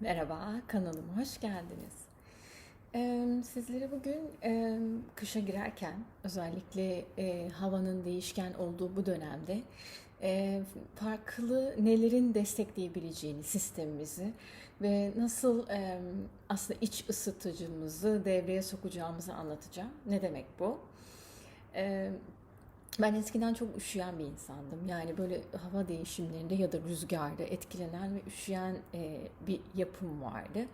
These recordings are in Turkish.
Merhaba, kanalıma hoş geldiniz. Ee, Sizlere bugün kışa girerken özellikle e, havanın değişken olduğu bu dönemde e, farklı nelerin destekleyebileceğini sistemimizi ve nasıl aslında iç ısıtıcımızı devreye sokacağımızı anlatacağım. Ne demek bu? Ben eskiden çok üşüyen bir insandım. Yani böyle hava değişimlerinde ya da rüzgarda etkilenen ve üşüyen e, bir yapım vardı.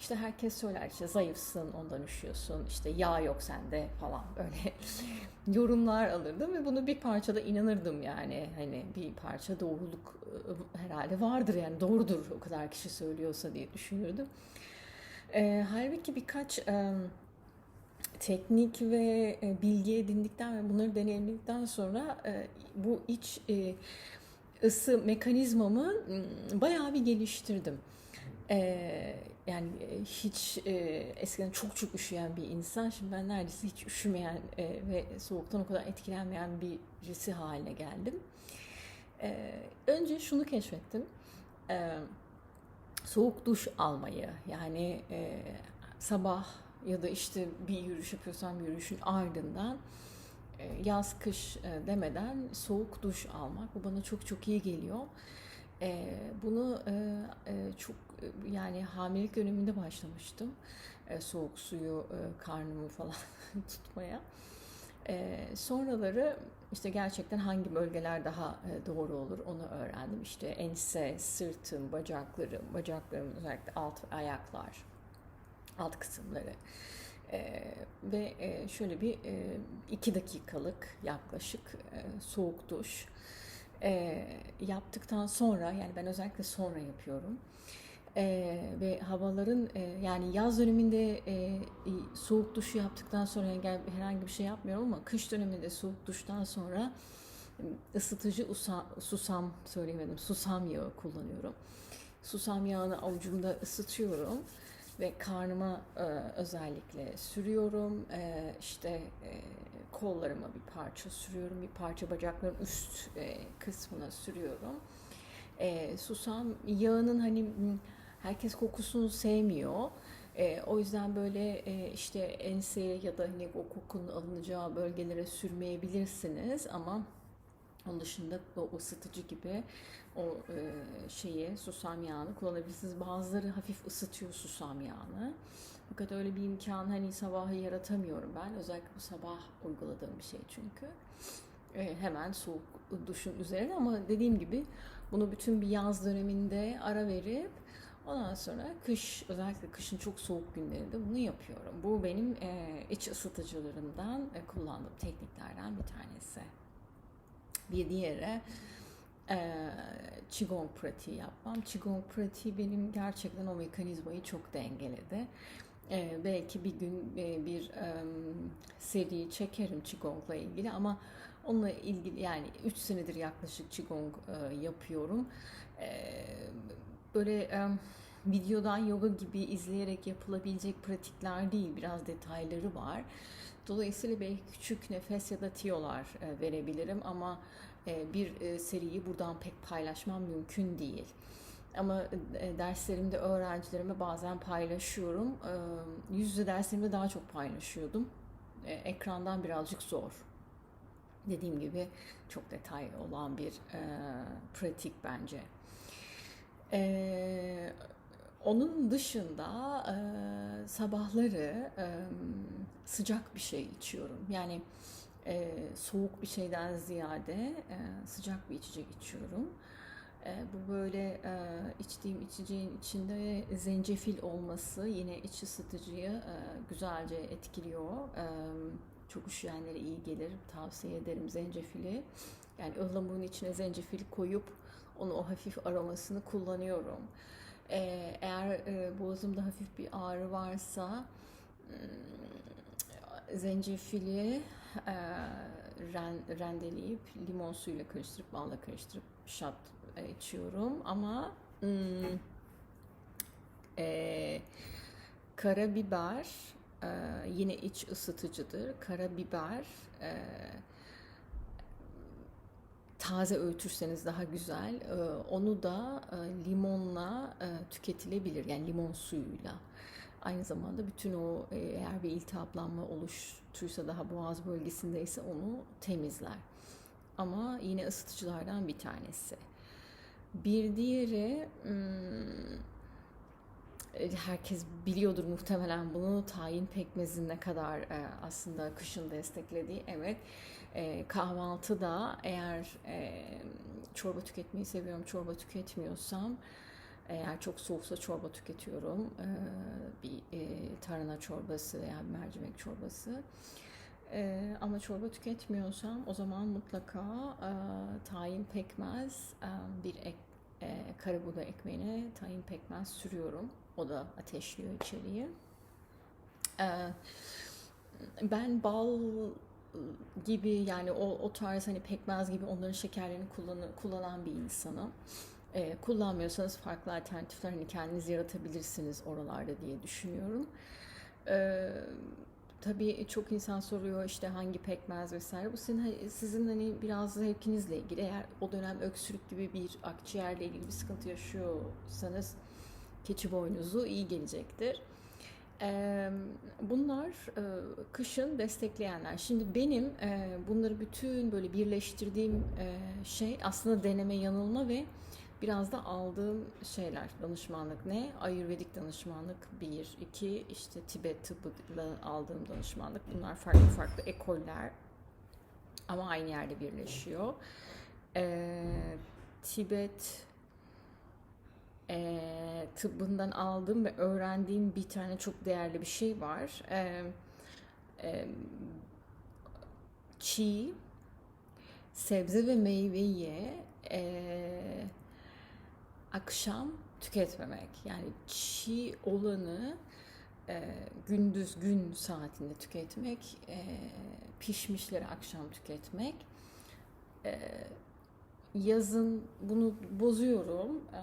İşte herkes söyler işte zayıfsın ondan üşüyorsun işte yağ yok sende falan böyle yorumlar alırdım ve bunu bir parçada inanırdım yani hani bir parça doğruluk e, herhalde vardır yani doğrudur o kadar kişi söylüyorsa diye düşünürdüm. E, halbuki birkaç e, teknik ve e, bilgi edindikten ve bunları deneyimledikten sonra e, bu iç e, ısı mekanizmamı bayağı bir geliştirdim. E, yani hiç e, eskiden çok çok üşüyen bir insan şimdi ben neredeyse hiç üşümeyen e, ve soğuktan o kadar etkilenmeyen birisi haline geldim. E, önce şunu keşfettim. E, soğuk duş almayı yani e, sabah ya da işte bir yürüyüş yapıyorsam yürüyüşün ardından e, yaz kış e, demeden soğuk duş almak bu bana çok çok iyi geliyor. E, bunu çok yani hamilelik döneminde başlamıştım. Soğuk suyu karnımı falan tutmaya. Sonraları işte gerçekten hangi bölgeler daha doğru olur onu öğrendim. İşte ense, sırtım, bacaklarım, bacaklarımın özellikle alt ayaklar, alt kısımları. Ee, ve e, şöyle bir e, iki dakikalık yaklaşık e, soğuk duş e, yaptıktan sonra yani ben özellikle sonra yapıyorum. Ee, ve havaların e, yani yaz döneminde e, soğuk duşu yaptıktan sonra yani herhangi bir şey yapmıyorum ama kış döneminde soğuk duştan sonra ısıtıcı usa, susam söyleyemedim susam yağı kullanıyorum. Susam yağını avucumda ısıtıyorum ve karnıma e, özellikle sürüyorum. E, işte e, kollarıma bir parça sürüyorum, bir parça bacakların üst e, kısmına sürüyorum. E, susam yağının hani herkes kokusunu sevmiyor. E, o yüzden böyle e, işte enseye ya da hani o kokunun alınacağı bölgelere sürmeyebilirsiniz ama onun dışında o ısıtıcı gibi o e, şeyi susam yağını kullanabilirsiniz. Bazıları hafif ısıtıyor susam yağını. Fakat öyle bir imkan hani sabahı yaratamıyorum ben. Özellikle bu sabah uyguladığım bir şey çünkü. E, hemen soğuk duşun üzerine ama dediğim gibi bunu bütün bir yaz döneminde ara verip ondan sonra kış özellikle kışın çok soğuk günlerinde bunu yapıyorum. Bu benim e, iç ısıtıcılarımdan e, kullandığım tekniklerden bir tanesi. Bir diğeri e, Qigong pratiği yapmam. Qigong pratiği benim gerçekten o mekanizmayı çok dengeledi. E, belki bir gün e, bir e, seri çekerim Qigong'la ilgili ama onunla ilgili yani 3 senedir yaklaşık Qigong e, yapıyorum. E, böyle e, videodan yoga gibi izleyerek yapılabilecek pratikler değil, biraz detayları var. Dolayısıyla belki küçük nefes ya da tiyolar verebilirim ama bir e, seriyi buradan pek paylaşmam mümkün değil. Ama derslerimde öğrencilerime bazen paylaşıyorum. Yüz yüze derslerimde daha çok paylaşıyordum. Ekrandan birazcık zor. Dediğim gibi çok detay olan bir pratik bence. Onun dışında sabahları sıcak bir şey içiyorum. Yani e, soğuk bir şeyden ziyade e, sıcak bir içecek içiyorum. E, bu böyle e, içtiğim içeceğin içinde zencefil olması yine iç ısıtıcıyı e, güzelce etkiliyor. E, çok üşüyenlere iyi gelir. Tavsiye ederim zencefili. Yani ıhlamuğun içine zencefil koyup onu o hafif aromasını kullanıyorum. E, eğer e, boğazımda hafif bir ağrı varsa zencefili e, rendeleyip limon suyuyla karıştırıp balla karıştırıp şat e, içiyorum ama hmm, e, karabiber e, yine iç ısıtıcıdır. Karabiber e, taze öğütürseniz daha güzel. E, onu da e, limonla e, tüketilebilir. Yani limon suyuyla. Aynı zamanda bütün o e, eğer bir iltihaplanma oluştuysa daha boğaz bölgesindeyse onu temizler. Ama yine ısıtıcılardan bir tanesi. Bir diğeri hmm, e, herkes biliyordur muhtemelen bunu tayin pekmezin ne kadar e, aslında kışın desteklediği evet kahvaltıda eğer çorba tüketmeyi seviyorum çorba tüketmiyorsam eğer çok soğuksa çorba tüketiyorum bir tarhana çorbası veya yani mercimek çorbası ama çorba tüketmiyorsam o zaman mutlaka tayin pekmez bir ek, e, karabuğday ekmeğine tayin pekmez sürüyorum o da ateşliyor içeriği. Ben bal gibi yani o, o tarz hani pekmez gibi onların şekerlerini kullanı, kullanan bir insanım. Ee, kullanmıyorsanız farklı alternatifler hani kendiniz yaratabilirsiniz oralarda diye düşünüyorum. Ee, tabii çok insan soruyor işte hangi pekmez vesaire. Bu sizin, sizin hani biraz zevkinizle ilgili. Eğer o dönem öksürük gibi bir akciğerle ilgili bir sıkıntı yaşıyorsanız keçi boynuzu iyi gelecektir. Bunlar kışın destekleyenler. Şimdi benim bunları bütün böyle birleştirdiğim şey aslında deneme yanılma ve biraz da aldığım şeyler danışmanlık ne? Ayurvedik danışmanlık bir, iki işte Tibet tıbbıyla aldığım danışmanlık. Bunlar farklı farklı ekoller ama aynı yerde birleşiyor. Ee, Tibet e, tıbbından aldığım ve öğrendiğim bir tane çok değerli bir şey var. E, e, çiğ, sebze ve meyveyi e, akşam tüketmemek. Yani çiğ olanı e, gündüz gün saatinde tüketmek, e, pişmişleri akşam tüketmek. E, yazın bunu bozuyorum. E,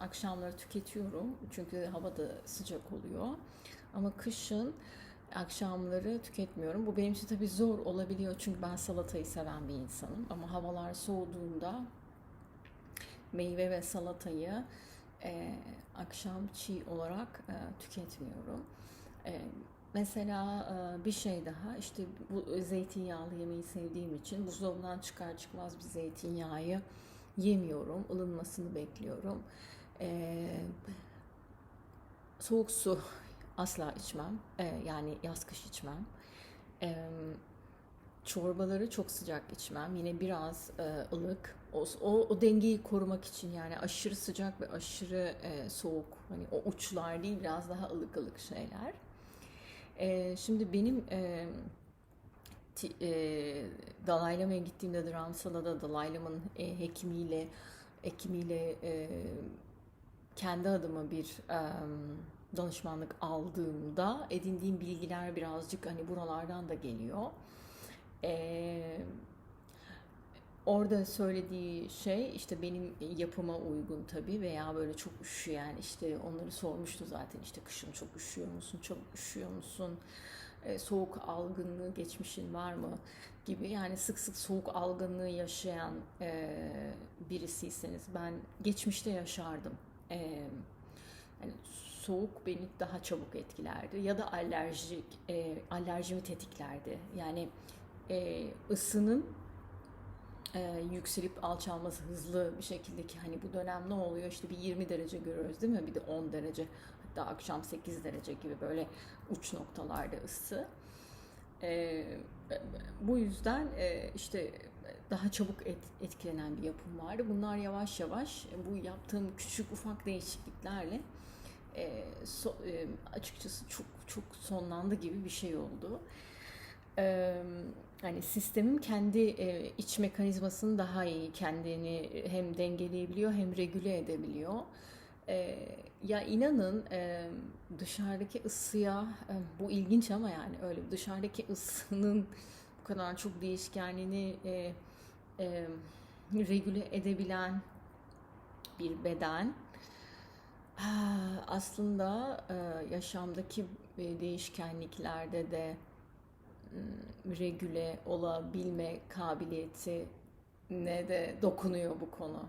akşamları tüketiyorum çünkü hava da sıcak oluyor. Ama kışın akşamları tüketmiyorum. Bu benim için tabii zor olabiliyor çünkü ben salatayı seven bir insanım. Ama havalar soğuduğunda meyve ve salatayı e, akşam çiğ olarak e, tüketmiyorum. E, mesela e, bir şey daha işte bu zeytinyağlı yemeği sevdiğim için buzdolabından çıkar çıkmaz bir zeytinyağı yemiyorum. ılınmasını bekliyorum. E, soğuk su asla içmem. E, yani yaz kış içmem. E, çorbaları çok sıcak içmem. Yine biraz e, ılık. O, o, o dengeyi korumak için yani aşırı sıcak ve aşırı e, soğuk. Hani o uçlar değil biraz daha ılık ılık şeyler. E, şimdi benim e, ti, e, Dalai Lama'ya gittiğimde Dharamsala'da Dalai Lama'nın e, hekimiyle hekimiyle e, kendi adıma bir um, danışmanlık aldığımda edindiğim bilgiler birazcık hani buralardan da geliyor. Ee, orada söylediği şey işte benim yapıma uygun tabii veya böyle çok üşüyen işte onları sormuştu zaten işte kışın çok üşüyor musun, çok üşüyor musun, ee, soğuk algınlığı geçmişin var mı? gibi. Yani sık sık soğuk algınlığı yaşayan e, birisiyseniz ben geçmişte yaşardım. E, yani soğuk beni daha çabuk etkilerdi ya da alerjik e, alerjimi tetiklerdi. Yani e, ısının e, yükselip alçalması hızlı bir şekilde ki hani bu dönem ne oluyor işte bir 20 derece görüyoruz değil mi? Bir de 10 derece hatta akşam 8 derece gibi böyle uç noktalarda ısı. E, bu yüzden e, işte daha çabuk et, etkilenen bir yapım vardı. Bunlar yavaş yavaş bu yaptığım küçük ufak değişikliklerle e, so, e, açıkçası çok çok sonlandı gibi bir şey oldu. E, hani sistemin kendi e, iç mekanizmasını daha iyi kendini hem dengeleyebiliyor hem regüle edebiliyor. E, ya inanın e, dışarıdaki ısıya e, bu ilginç ama yani öyle dışarıdaki ısının bu kadar çok değişkenliğini e, e, regüle edebilen bir beden aslında e, yaşamdaki e, değişkenliklerde de regüle olabilme kabiliyeti ne de dokunuyor bu konu.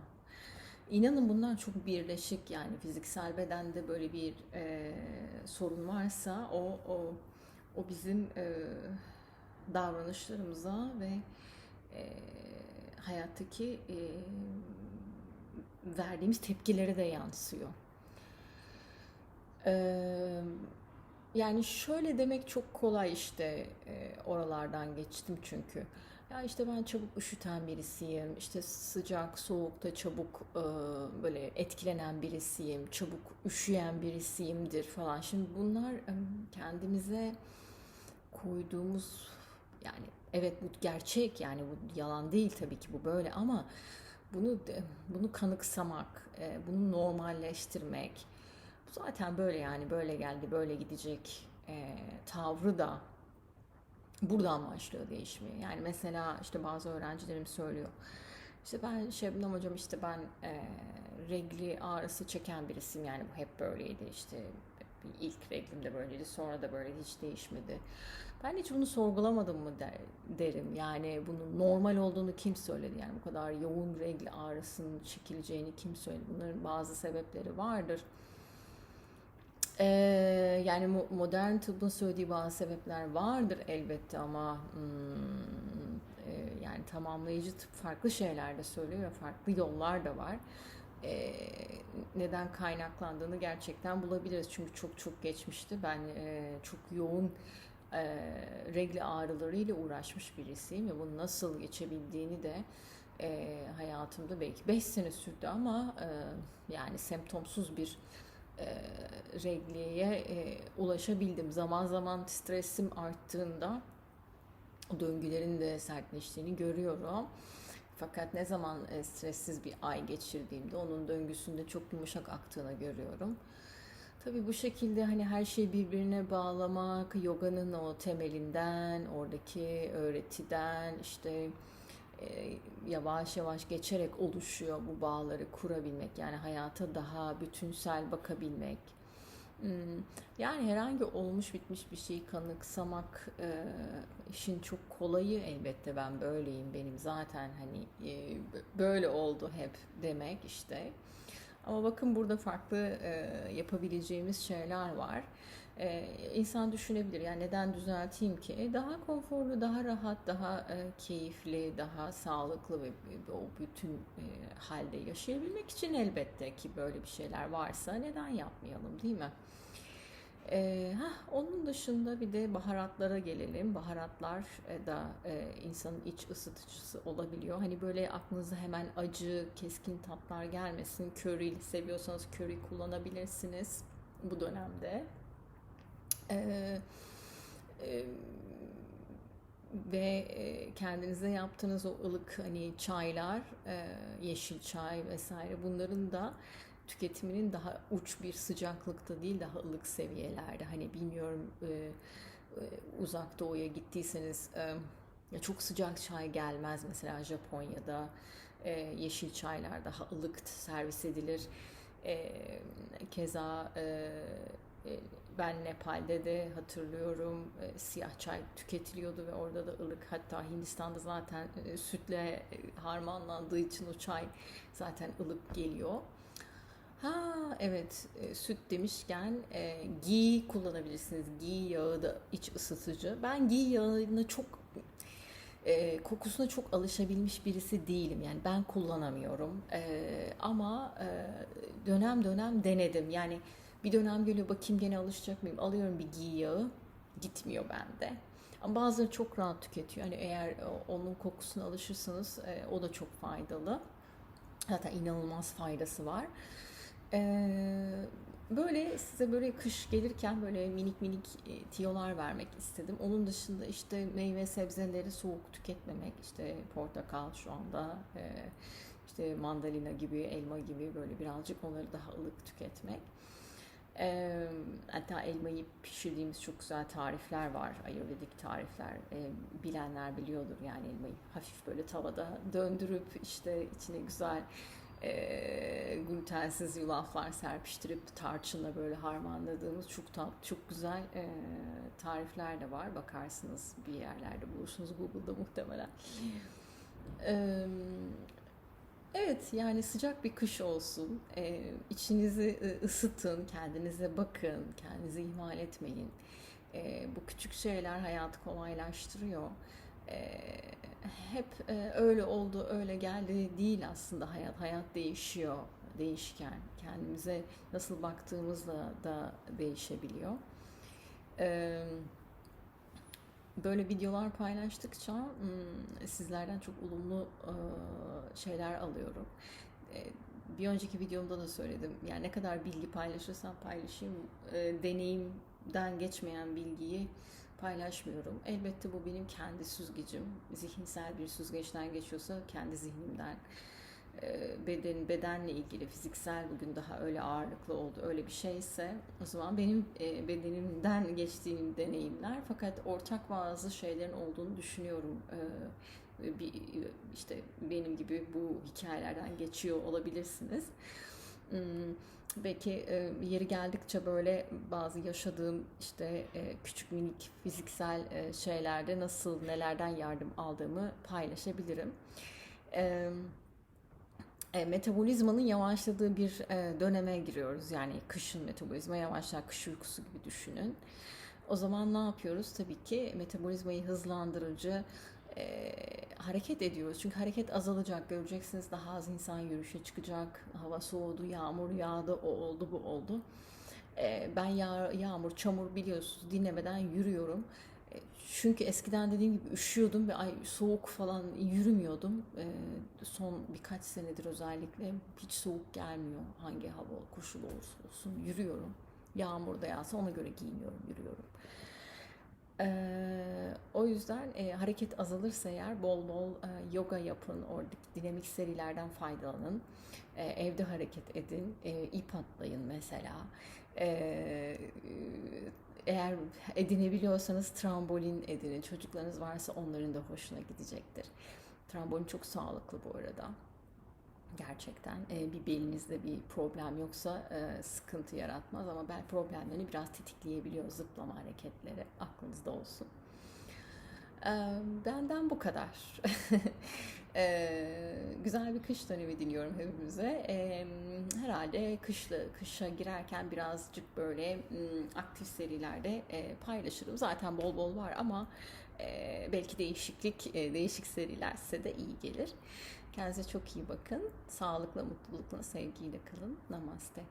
İnanın bunlar çok birleşik yani fiziksel bedende böyle bir e, sorun varsa o o o bizim e, davranışlarımıza ve e, hayattaki e, verdiğimiz tepkilere de yansıyor. E, yani şöyle demek çok kolay işte e, oralardan geçtim çünkü. Ya işte ben çabuk üşüten birisiyim. işte sıcak, soğukta çabuk e, böyle etkilenen birisiyim. Çabuk üşüyen birisiyimdir falan. Şimdi bunlar e, kendimize koyduğumuz yani evet bu gerçek yani bu yalan değil tabii ki bu böyle ama bunu bunu kanıksamak, e, bunu normalleştirmek zaten böyle yani böyle geldi böyle gidecek e, tavrı da buradan başlıyor değişmeye. Yani mesela işte bazı öğrencilerim söylüyor. İşte ben Şebnem hocam işte ben e, regli ağrısı çeken birisiyim yani bu hep böyleydi işte ilk reglimde böyleydi sonra da böyle hiç değişmedi. Ben hiç bunu sorgulamadım mı der, derim. Yani bunun normal olduğunu kim söyledi? Yani bu kadar yoğun regl ağrısının çekileceğini kim söyledi? Bunların bazı sebepleri vardır. Ee, yani modern tıbbın söylediği bazı sebepler vardır elbette ama hmm, e, yani tamamlayıcı tıp farklı şeyler de söylüyor ve farklı yollar da var. Ee, neden kaynaklandığını gerçekten bulabiliriz. Çünkü çok çok geçmişti. Ben e, çok yoğun e, regl ağrılarıyla uğraşmış birisiyim ve bunu nasıl geçebildiğini de e, hayatımda belki 5 sene sürdü ama e, yani semptomsuz bir e, regliye e, ulaşabildim. Zaman zaman stresim arttığında döngülerin de sertleştiğini görüyorum. Fakat ne zaman e, stressiz bir ay geçirdiğimde onun döngüsünde çok yumuşak aktığını görüyorum. Tabii bu şekilde hani her şeyi birbirine bağlamak, yoganın o temelinden, oradaki öğretiden işte yavaş yavaş geçerek oluşuyor bu bağları kurabilmek. Yani hayata daha bütünsel bakabilmek. Hmm, yani herhangi olmuş bitmiş bir şeyi kanıksamak e, işin çok kolayı elbette ben böyleyim benim zaten hani e, böyle oldu hep demek işte. Ama bakın burada farklı e, yapabileceğimiz şeyler var. E, insan düşünebilir yani neden düzelteyim ki? Daha konforlu, daha rahat, daha e, keyifli, daha sağlıklı ve o bütün e, halde yaşayabilmek için elbette ki böyle bir şeyler varsa neden yapmayalım değil mi? Ee, heh, onun dışında bir de baharatlara gelelim. Baharatlar e, da e, insanın iç ısıtıcısı olabiliyor. Hani böyle aklınıza hemen acı, keskin tatlar gelmesin. Köri seviyorsanız köri kullanabilirsiniz bu dönemde. E, ve kendinize yaptığınız o ılık hani çaylar, yeşil çay vesaire bunların da tüketiminin daha uç bir sıcaklıkta değil daha ılık seviyelerde. Hani bilmiyorum e, e, uzak doğuya gittiyseniz ya çok sıcak çay gelmez mesela Japonya'da yeşil çaylar daha ılık servis edilir. Keza ben Nepal'de de hatırlıyorum e, siyah çay tüketiliyordu ve orada da ılık hatta Hindistan'da zaten e, sütle e, harmanlandığı için o çay zaten ılık geliyor. Ha evet süt demişken e, ghee kullanabilirsiniz. Ghee yağı da iç ısıtıcı. Ben ghee yağını çok e, kokusuna çok alışabilmiş birisi değilim. Yani ben kullanamıyorum. E, ama e, dönem dönem denedim. Yani bir dönem geliyor bakayım gene alışacak mıyım? Alıyorum bir ghee yağı. Gitmiyor bende. Ama bazıları çok rahat tüketiyor. Yani eğer onun kokusuna alışırsanız e, o da çok faydalı. Zaten inanılmaz faydası var. Ee, böyle size böyle kış gelirken böyle minik minik e, tiyolar vermek istedim. Onun dışında işte meyve sebzeleri soğuk tüketmemek. işte portakal şu anda e, işte mandalina gibi, elma gibi böyle birazcık onları daha ılık tüketmek. E, hatta elmayı pişirdiğimiz çok güzel tarifler var. Ayurvedik tarifler. E, bilenler biliyordur yani elmayı hafif böyle tavada döndürüp işte içine güzel e, glutensiz yulaflar serpiştirip tarçınla böyle harmanladığımız çok tat, çok güzel e, tarifler de var. Bakarsınız bir yerlerde bulursunuz Google'da muhtemelen. E, Evet, yani sıcak bir kış olsun. Ee, içinizi ısıtın, kendinize bakın, kendinizi ihmal etmeyin. Ee, bu küçük şeyler hayatı kolaylaştırıyor. Ee, hep e, öyle oldu, öyle geldi değil aslında hayat. Hayat değişiyor, değişken. Kendimize nasıl baktığımızla da değişebiliyor. Ee, böyle videolar paylaştıkça hmm, sizlerden çok olumlu şeyler alıyorum. Bir önceki videomda da söyledim. Yani ne kadar bilgi paylaşırsam paylaşayım, deneyimden geçmeyen bilgiyi paylaşmıyorum. Elbette bu benim kendi süzgecim. Zihinsel bir süzgeçten geçiyorsa kendi zihnimden beden bedenle ilgili fiziksel bugün daha öyle ağırlıklı oldu öyle bir şeyse o zaman benim e, bedenimden geçtiğim deneyimler fakat ortak bazı şeylerin olduğunu düşünüyorum. E, bir işte benim gibi bu hikayelerden geçiyor olabilirsiniz. Hmm, Belki e, yeri geldikçe böyle bazı yaşadığım işte e, küçük minik fiziksel e, şeylerde nasıl nelerden yardım aldığımı paylaşabilirim. Evet e, metabolizmanın yavaşladığı bir e, döneme giriyoruz. Yani kışın metabolizma yavaşlar, kış uykusu gibi düşünün. O zaman ne yapıyoruz? Tabii ki metabolizmayı hızlandırıcı e, hareket ediyoruz. Çünkü hareket azalacak. Göreceksiniz daha az insan yürüyüşe çıkacak. Hava soğudu, yağmur yağdı, o oldu, bu oldu. E, ben yağ, yağmur, çamur biliyorsunuz dinlemeden yürüyorum. Çünkü eskiden dediğim gibi üşüyordum ve ay soğuk falan yürümüyordum. E, son birkaç senedir özellikle hiç soğuk gelmiyor. Hangi hava koşulu olursa olsun yürüyorum. Yağmur da yağsa ona göre giyiniyorum, yürüyorum. E, o yüzden e, hareket azalırsa eğer bol bol e, yoga yapın, oradaki dinamik serilerden faydalanın. E, evde hareket edin, e, ip atlayın mesela. E, eğer edinebiliyorsanız trambolin edinin. Çocuklarınız varsa onların da hoşuna gidecektir. Trambolin çok sağlıklı bu arada. Gerçekten e, bir belinizde bir problem yoksa e, sıkıntı yaratmaz ama bel problemlerini biraz tetikleyebiliyor zıplama hareketleri. Aklınızda olsun. E, benden bu kadar. E, güzel bir kış dönemi diliyorum hepimize. E, herhalde kışla, kışa girerken birazcık böyle aktif serilerde e, paylaşırım. Zaten bol bol var ama e, belki değişiklik, e, değişik seriler size de iyi gelir. Kendinize çok iyi bakın. Sağlıkla, mutlulukla, sevgiyle kalın. Namaste.